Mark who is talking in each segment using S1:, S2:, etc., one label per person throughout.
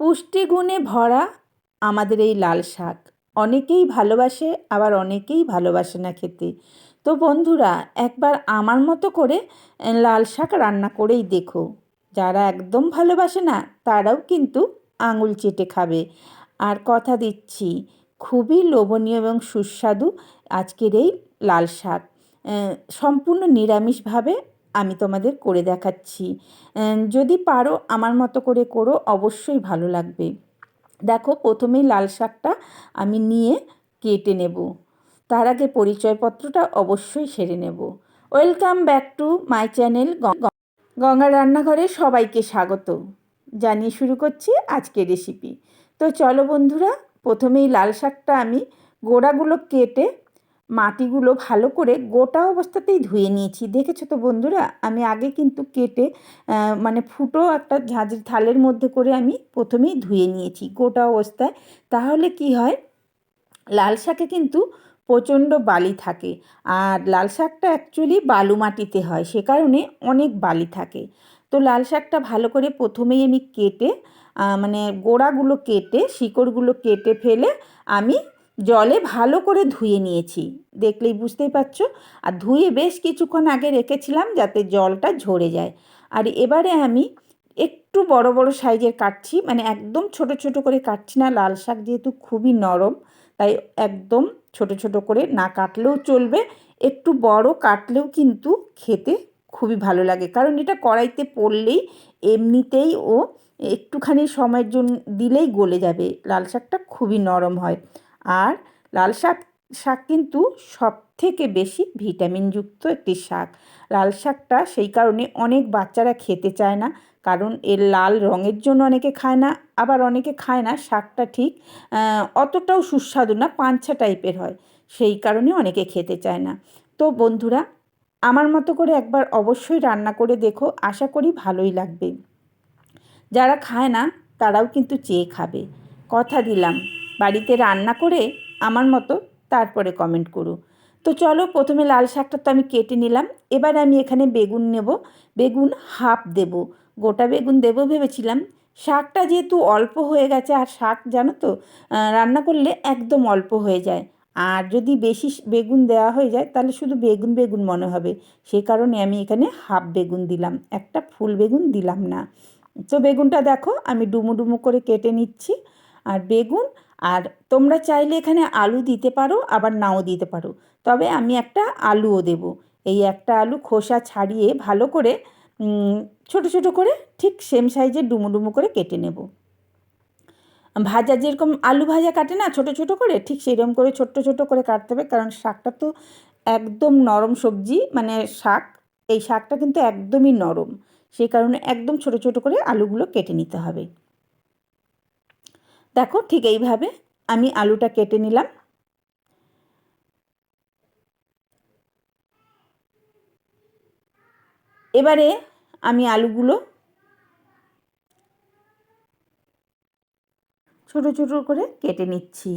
S1: পুষ্টিগুণে ভরা আমাদের এই লাল শাক। অনেকেই ভালোবাসে, আবার অনেকেই ভালোবাসে না খেতে। তো বন্ধুরা, একবার আমার মতো করে লাল শাক রান্না করেই দেখো। যারা একদম ভালোবাসে না, তারাও কিন্তু আঙুল চেটে খাবে। আর কথা দিচ্ছি, খুবই লোভনীয় এবং সুস্বাদু আজকের এই লাল শাক। সম্পূর্ণ নিরামিষভাবে আমি তোমাদের করে দেখাচ্ছি। যদি পারো আমার মতো করে করো, অবশ্যই ভালো লাগবে। দেখো প্রথমেই লাল শাকটা আমি নিয়ে কেটে নেব। তার আগে পরিচয়পত্রটা অবশ্যই সেরে নেব। Welcome back to my channel Ganga রান্নাঘরে সবাইকে স্বাগত। জানিয়ে শুরু করছি আজকে রেসিপি। তো চলো বন্ধুরা, প্রথমেই লাল শাকটা আমি গোড়াগুলো কেটে মাটিগুলো ভালো করে গোটা অবস্থাতেই ধুয়ে নিয়েছি। দেখেছ তো বন্ধুরা? আমি আগে কিন্তু কেটে মানে ফুটো একটা ঝাঁঝের থালের মধ্যে করে আমি প্রথমেই ধুয়ে নিয়েছি গোটা অবস্থায়। তাহলে কি হয়? লাল শাকে কিন্তু প্রচণ্ড বালি থাকে। আর লাল শাকটা অ্যাকচুয়ালি বালু মাটিতে হয়, সে কারণে অনেক বালি থাকে। তো লাল শাকটা ভালো করে প্রথমেই আমি কেটে মানে গোড়াগুলো কেটে, শিকড়গুলো কেটে ফেলে আমি জলে ভালো করে ধুয়ে নিয়েছি। দেখলেই বুঝতেই পারছ? আর ধুয়ে বেশ কিছুক্ষণ আগে রেখেছিলাম যাতে জলটা ঝরে যায়। আর এবারে আমি একটু বড় বড় সাইজের কাটছি। মানে একদম ছোট ছোট করে কাটছি না। লাল শাক যেহেতু খুবই নরম, তাই একদম ছোট ছোট করে না কাটলেও চলবে। একটু বড় কাটলেও কিন্তু খেতে খুবই ভালো লাগে। কারণ এটা কড়াইতে পড়লেই এমনিতেই ও একটুখানি সময়ের জন্য দিলেই গলে যাবে। লাল শাকটা খুবই নরম হয়। আর লাল শাক শাক কিন্তু সব থেকে বেশি ভিটামিনযুক্ত একটি শাক। লাল শাকটা সেই কারণে অনেক বাচ্চারা খেতে চায় না, কারণ এর লাল রঙের জন্য অনেকে খায় না, আবার অনেকে খায় না, শাকটা ঠিক অতটাও সুস্বাদু না পাঞ্ছা টাইপের হয়, সেই কারণে অনেকে খেতে চায় না। তো বন্ধুরা, আমার মতো করে একবার অবশ্যই রান্না করে দেখো, আশা করি ভালোই লাগবে। যারা খায় না, তারাও কিন্তু চেয়ে খাবে। কথা দিলাম। বাড়িতে রান্না করে আমার মতো তারপরে কমেন্ট করো। তো চলো প্রথমে লাল শাকটা তো আমি কেটে নিলাম, এবার আমি এখানে বেগুন নেব। বেগুন হাফ দেব, গোটা বেগুন দেব ভেবেছিলাম। শাকটা যেহেতু অল্প হয়ে গেছে, আর শাক জানো তো রান্না করলে একদম অল্প হয়ে যায়। আর যদি বেশি বেগুন দেওয়া হয়ে যায়, তাহলে শুধু বেগুন বেগুন মনে হবে। সেই কারণে আমি এখানে হাফ বেগুন দিলাম, একটা ফুল বেগুন দিলাম না। তো বেগুনটা দেখো, আমি ডুমু ডুমু করে কেটে নিচ্ছি। আর বেগুন আর তোমরা চাইলে এখানে আলু দিতে পারো, আবার নাও দিতে পারো। তবে আমি একটা আলুও দেব। এই একটা আলু খোসা ছাড়িয়ে ভালো করে ছোট ছোট করে ঠিক সেম সাইজে ডুমু ডুমু করে কেটে নেব। ভাজা যেরকম আলু ভাজা কাটে না, ছোট ছোট করে ঠিক সেরকম করে ছোট্ট ছোট করে কাটতে হবে। কারণ শাকটা তো একদম নরম সবজি মানে শাক, এই শাকটা কিন্তু একদমই নরম। সেই কারণে একদম ছোট ছোট করে আলুগুলো কেটে নিতে হবে। দেখো ঠিক এইভাবে আমি আলুটা কেটে নিলাম। এবারে আমি আলুগুলো ছোট ছোট করে কেটে নিচ্ছি।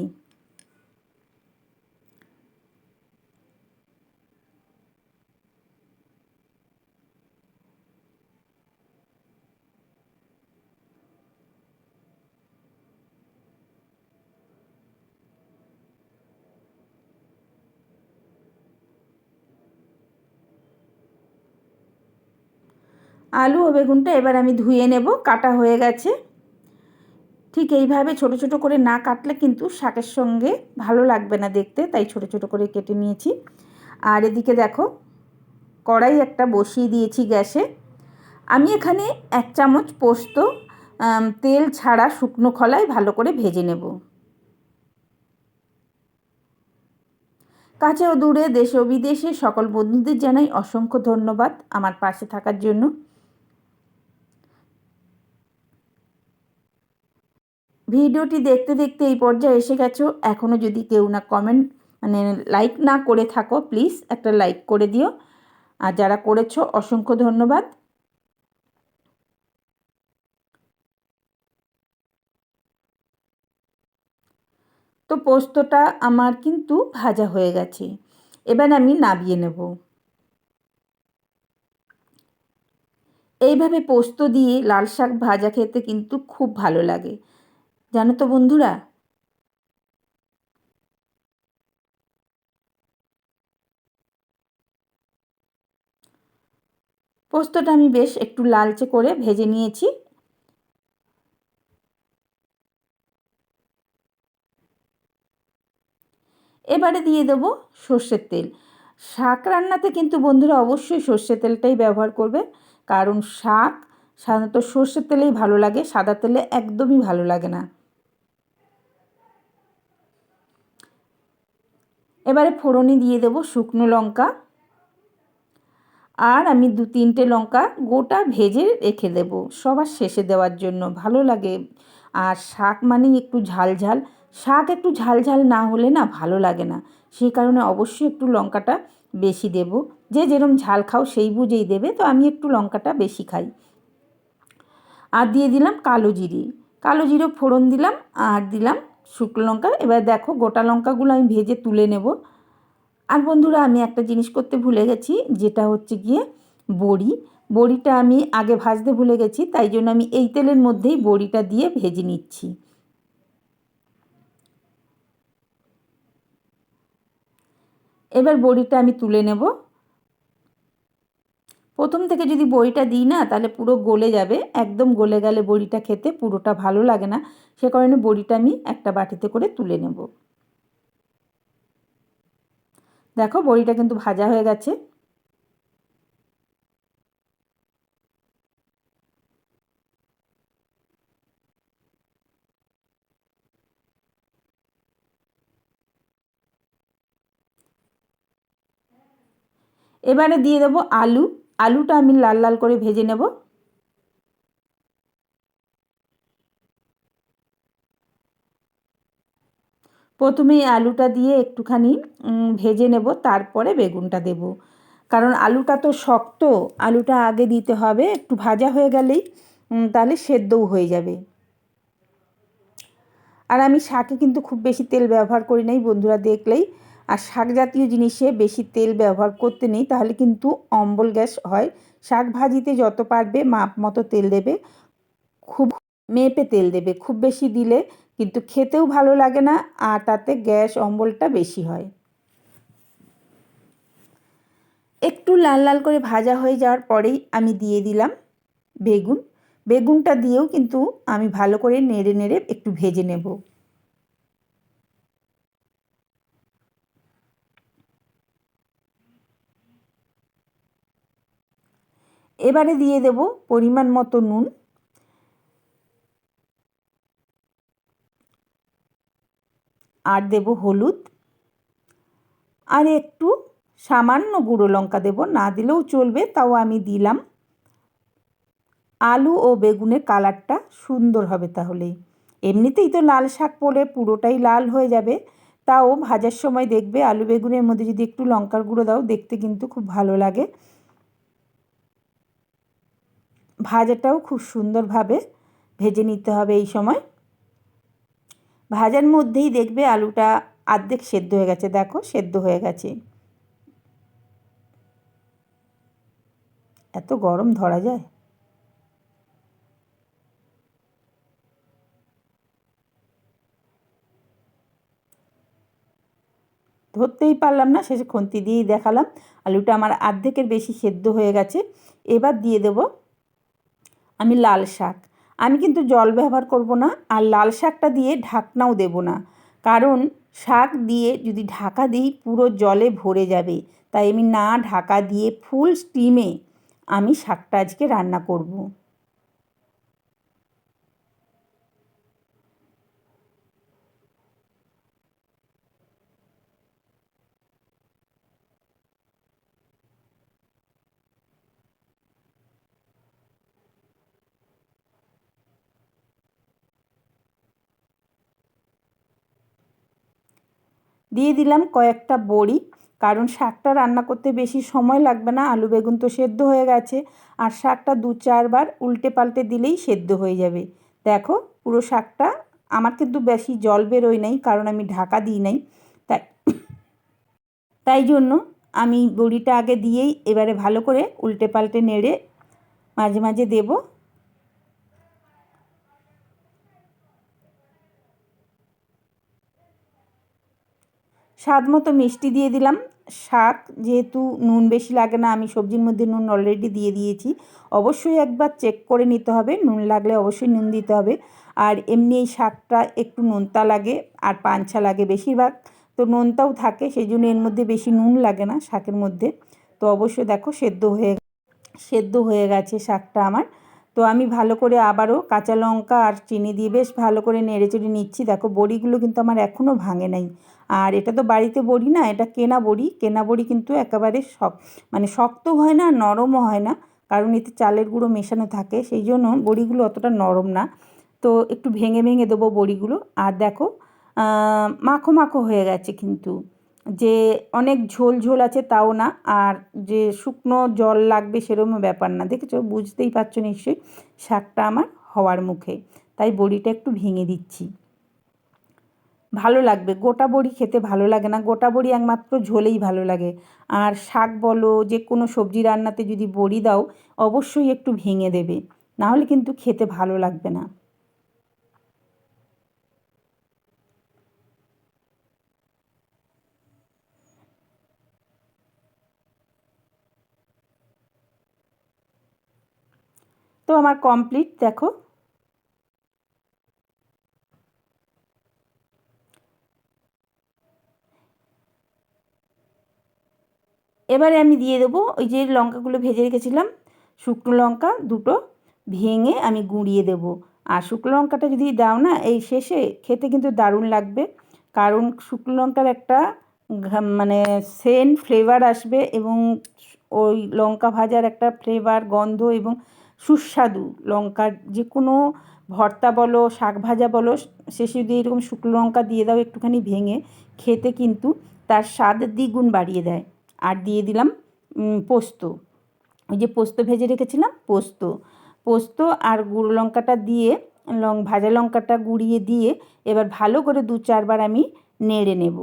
S1: আলু ও বেগুনটা এবার আমি ধুয়ে নেব, কাটা হয়ে গেছে। ঠিক এইভাবে ছোট ছোট করে না কাটলে কিন্তু শাকের সঙ্গে ভালো লাগবে না দেখতে, তাই ছোট ছোট করে কেটে নিয়েছি। আর এদিকে দেখো, কড়াই একটা বসিয়ে দিয়েছি গ্যাসে। আমি এখানে এক চামচ পোস্ত তেল ছাড়া শুকনো খলায় ভালো করে ভেজে নেব। কাছে ও দূরে দেশে ও বিদেশে সকল বন্ধুদের জানাই অসংখ্য ধন্যবাদ আমার পাশে থাকার জন্য। ভিডিওটি দেখতে দেখতে এই পর্যায়ে এসে গেছো এখনও যদি কেউ না কমেন্ট মানে লাইক না করে থাকো প্লিজ একটা লাইক করে দিও। আর যারা করেছ, অসংখ্য ধন্যবাদ। তো পোস্তটা আমার কিন্তু ভাজা হয়ে গেছে। এবার আমি নাবিয়ে নেব। এইভাবে পোস্ত দিয়ে লাল শাক ভাজা খেতে কিন্তু খুব ভালো লাগে। জানো তো বন্ধুরা? পোস্তটা আমি বেশ একটু লালচে করে ভেজে নিয়েছি। এবারে দিয়ে দেবো সর্ষের তেল। শাক রান্নাতে কিন্তু বন্ধুরা অবশ্যই সর্ষের তেলটাই ব্যবহার করবে, কারণ শাক সাধারণত সর্ষের তেলেই ভালো লাগে, সাদা তেলে একদমই ভালো লাগে না। এবারে ফোড়নে দিয়ে দেবো শুকনো লঙ্কা। আর আমি দু তিনটে লঙ্কা গোটা ভেজে রেখে দেব সবার শেষে দেওয়ার জন্য, ভালো লাগে। আর শাক মানেই একটু ঝাল ঝাল। শাক একটু ঝাল ঝাল না হলে না ভালো লাগে না। সেই কারণে অবশ্যই একটু লঙ্কাটা বেশি দেব। যে যেরম ঝাল খাও সেই বুঝেই দেবে, তো আমি একটু লঙ্কাটা বেশি খাই। আর দিয়ে দিলাম কালো জিরে। কালো জিরে ফোড়ন দিলাম, আর দিলাম শুকনো লঙ্কা। এবার দেখো গোটা লঙ্কাগুলো আমি ভেজে তুলে নেব। আর বন্ধুরা, আমি একটা জিনিস করতে ভুলে গেছি, যেটা হচ্ছে গিয়ে বড়ি। বড়িটা আমি আগে ভাজতে ভুলে গেছি, তাই জন্য আমি এই তেলের মধ্যেই বড়িটা দিয়ে ভেজে নিচ্ছি। এবার বড়িটা আমি তুলে নেব। প্রথম থেকে যদি বড়িটা দিই না, তাহলে পুরো গলে যাবে। একদম গলে গেলে বড়িটা খেতে পুরোটা ভালো লাগে না। সে কারণে বড়িটা আমি একটা বাটিতে করে তুলে নেব। দেখো বড়িটা কিন্তু ভাজা হয়ে গেছে। এবারে দিয়ে দেবো আলু। আলুটা আমি লাল লাল করে ভেজে নেব। প্রথমে আলুটা দিয়ে একটুখানি ভেজে নেব, তারপরে বেগুনটা দেব। কারণ আলুটা তো শক্ত, আলুটা আগে দিতে হবে, একটু ভাজা হয়ে গেলেই তাহলে সেদ্ধও হয়ে যাবে। আর আমি শাকে কিন্তু খুব বেশি তেল ব্যবহার করি নাই, বন্ধুরা দেখলেই। আর শাক জাতীয় জিনিসে বেশি তেল ব্যবহার করতে নেই, তাহলে কিন্তু অম্বল গ্যাস হয়। শাক ভাজিতে যত পারবে মাপ মতো তেল দেবে, খুব মেপে তেল দেবে, খুব বেশি দিলে কিন্তু খেতেও ভালো লাগে না আর তাতে গ্যাস অম্বলটা বেশি হয়। একটু লাল লাল করে ভাজা হয়ে যাওয়ার পরেই আমি দিয়ে দিলাম বেগুন। বেগুনটা দিয়েও কিন্তু আমি ভালো করে নেড়ে নেড়ে একটু ভেজে নেব। এবারে দিয়ে দেব পরিমাণ মতো নুন। আর দেব হলুদ। আর একটু সামান্য গুঁড়ো লঙ্কা দেব, না দিলেও চলবে, তাও আমি দিলাম। আলু ও বেগুনের কালারটা সুন্দর হবে তাহলে। এমনিতেই তো লাল শাক পড়ে, পুরোটাই লাল হয়ে যাবে। তাও ভাজার সময় দেখবে আলু বেগুনের মধ্যে যদি একটু লঙ্কার গুঁড়ো দাও, দেখতে কিন্তু খুব ভালো লাগে। ভাজাটাও খুব সুন্দরভাবে ভেজে নিতে হবে এই সময়। ভাজার মধ্যেই দেখবে আলুটা আর্ধেক সেদ্ধ হয়ে গেছে, দেখো সেদ্ধ হয়ে গেছে। এত গরম ধরা যায়। ধরতেই পারলাম না, শেষে খন্তি দিয়েই দেখালাম। আলুটা আমার আর্ধেকের বেশি সেদ্ধ হয়ে গেছে। এবার দিয়ে দেব আমি লাল শাক। আমি কিন্তু জল ব্যবহার করব না আর লাল শাকটা দিয়ে ঢাকনাও দেব না। কারণ শাক দিয়ে যদি ঢাকা দিই পুরো জলে ভরে যাবে। তাই আমি না ঢাকা দিয়ে ফুল স্টিমে আমি শাকটা আজকে রান্না করব। দিয়ে দিলাম কয়েকটা বড়ি। কারণ শাকটা রান্না করতে বেশি সময় লাগবে না, আলু বেগুন তো সেদ্ধ হয়ে গেছে। আর শাকটা দু চারবার উল্টে পাল্টে দিলেই সেদ্ধ হয়ে যাবে। দেখো, পুরো শাকটা, আমার কিন্তু বেশি জল বেরোয় নাই, কারণ আমি ঢাকা দিই নাই। তাই তাই জন্য আমি বড়িটা আগে দিয়েই এবারে ভালো করে উল্টে পাল্টে নেড়ে মাঝে মাঝে দেবো। স্বাদ মতো মিষ্টি দিয়ে দিলাম। শাক যেহেতু নুন বেশি লাগে না, আমি সবজির মধ্যে নুন অলরেডি দিয়ে দিয়েছি। অবশ্যই একবার চেক করে নিতে হবে। নুন লাগলে অবশ্যই নুন দিতে হবে। আর এমনি এই শাকটা একটু নোনতা লাগে আর পাঞ্ছা লাগে বেশিরভাগ। তো নোনতাও থাকে সেই জন্য এর মধ্যে বেশি নুন লাগে না শাকের মধ্যে। তো অবশ্যই দেখো সেদ্ধ হয়ে সেদ্ধ হয়ে গেছে শাকটা আমার। তো আমি ভালো করে আবারও কাঁচা লঙ্কা আর চিনি দিয়ে বেশ ভালো করে নেড়ে চেড়ে নিচ্ছি। দেখো বড়িগুলো কিন্তু আমার এখনও ভাঙে নাই। আর এটা তো বাড়িতে বড়ি না, এটা কেনা বড়ি। কেনা বড়ি কিন্তু একেবারে শক মানে শক্ত হয় না, নরমও হয় না, কারণ এতে চালের গুঁড়ো মেশানো থাকে, সেই জন্য বড়িগুলো অতটা নরম না। তো একটু ভেঙে ভেঙে দেবো বড়িগুলো। আর দেখো মাখো মাখো হয়ে গেছে কিন্তু। যে অনেক ঝোল ঝোল আছে তাও না, আর যে শুকনো জল লাগবে সেরকম ব্যাপার না। দেখেছ? বুঝতেই পারছ নিশ্চয়ই শাকটা আমার হওয়ার মুখে। তাই বড়িটা একটু ভেঙে দিচ্ছি। ভালো লাগবে। গোটা বড়ি খেতে ভালো লাগে না। গোটা বড়ি একমাত্র ঝোলেই ভালো লাগে। আর শাক বলো, যে কোনো সবজি রান্নাতে যদি বড়ি দাও, অবশ্যই একটু ভেঙে দেবে। নাহলে কিন্তু খেতে ভালো লাগবে না। তো আমার কমপ্লিট দেখো। এবারে আমি দিয়ে দেবো ওই যে লঙ্কাগুলো ভেজে রেখেছিলাম, শুকনো লঙ্কা দুটো ভেঙে আমি গুঁড়িয়ে দেবো। আর শুকনো লঙ্কাটা যদি দাও না, এই শেষে খেতে কিন্তু দারুণ লাগবে। কারণ শুকনো লঙ্কার একটা মানে সেন্ট ফ্লেভার আসবে এবং ওই লঙ্কা ভাজার একটা ফ্লেভার, গন্ধ এবং সুস্বাদু। লঙ্কার যে কোনো ভর্তা বলো, শাক ভাজা বলো শেষে যদি এরকম শুকনো লঙ্কা দিয়ে দাও একটুখানি ভেঙে, খেতে কিন্তু তার স্বাদ দ্বিগুণ বাড়িয়ে দেয়। আর দিয়ে দিলাম পোস্ত। ওই যে পোস্ত ভেজে রেখেছিলাম, পোস্ত। পোস্ত আর গুঁড়ো লঙ্কাটা দিয়ে, লং, ভাজা লঙ্কাটা গুঁড়িয়ে দিয়ে এবার ভালো করে দু চারবার আমি নেড়ে নেব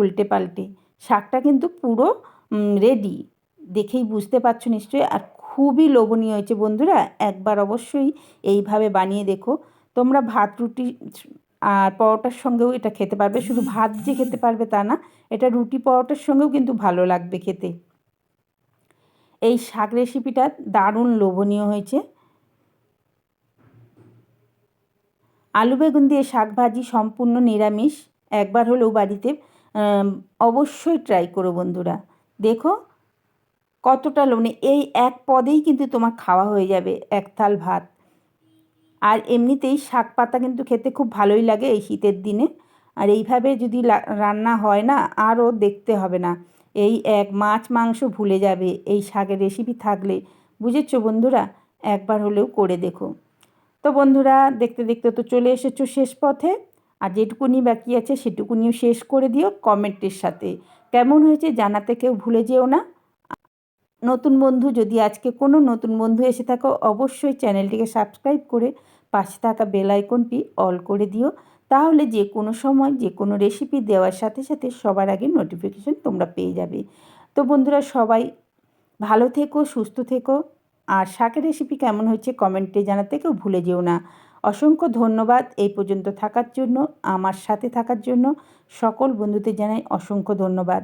S1: উল্টে পাল্টে। শাকটা কিন্তু পুরো রেডি দেখেই বুঝতে পারছ নিশ্চয়ই। আর খুবই লোভনীয় হয়েছে বন্ধুরা, একবার অবশ্যই এইভাবে বানিয়ে দেখো। তোমরা ভাত, রুটি আর পরোটার সঙ্গেও এটা খেতে পারবে, শুধু ভাত যে খেতে পারবে তা না, এটা রুটি, পরোটার সঙ্গেও কিন্তু ভালো লাগবে খেতে। এই শাক রেসিপিটা দারুণ লোভনীয় হয়েছে। আলু বেগুন দিয়ে শাক ভাজি সম্পূর্ণ নিরামিষ, একবার হলেও বাড়িতে অবশ্যই ট্রাই করো বন্ধুরা। দেখো কতটা লোনে এই এক পদেই কিন্তু তোমার খাওয়া হয়ে যাবে এক থাল ভাত। আর এমনিতেই শাক পাতা কিন্তু খেতে খুব ভালোই লাগে এই শীতের দিনে। আর এইভাবে যদি রান্না হয় না, আরও দেখতে হবে না। এই এক মাছ মাংস ভুলে যাবে, এই শাকের রেসিপি থাকলে। বুঝেছ বন্ধুরা? একবার হলেও করে দেখো। তো বন্ধুরা, দেখতে দেখতে তো চলে এসেছ শেষ পথে। আর যেটুকুনি বাকি আছে, সেটুকুনিও শেষ করে দিও কমেন্টের সাথে। কেমন হয়েছে জানাতে কেউ ভুলে যেও না। নতুন বন্ধু, যদি আজকে কোনো নতুন বন্ধু এসে থাকো, অবশ্যই চ্যানেলটিকে সাবস্ক্রাইব করে পাশে থাকা বেল আইকনটি অল করে দিও। তাহলে যে কোনো সময়, যে কোনো রেসিপি দেওয়ার সাথে সাথে সবার আগে নোটিফিকেশান তোমরা পেয়ে যাবে। তো বন্ধুরা, সবাই ভালো থেকো, সুস্থ থেকো। আর শাকের রেসিপি কেমন হয়েছে কমেন্টে জানাতে কেউ ভুলে যেও না। অসংখ্য ধন্যবাদ এই পর্যন্ত থাকার জন্য, আমার সাথে থাকার জন্য। সকল বন্ধুদের জানাই অসংখ্য ধন্যবাদ।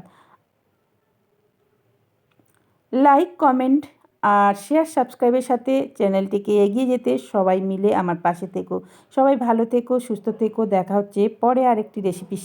S1: লাইক কমেন্ট আর শেয়ার সাবস্ক্রাইবের সাথে চ্যানেলটিকে এগিয়ে যেতে সবাই মিলে আমার পাশে থেকো। সবাই ভালো থেকো, সুস্থ থেকো। দেখা হচ্ছে পরে আরেকটি রেসিপি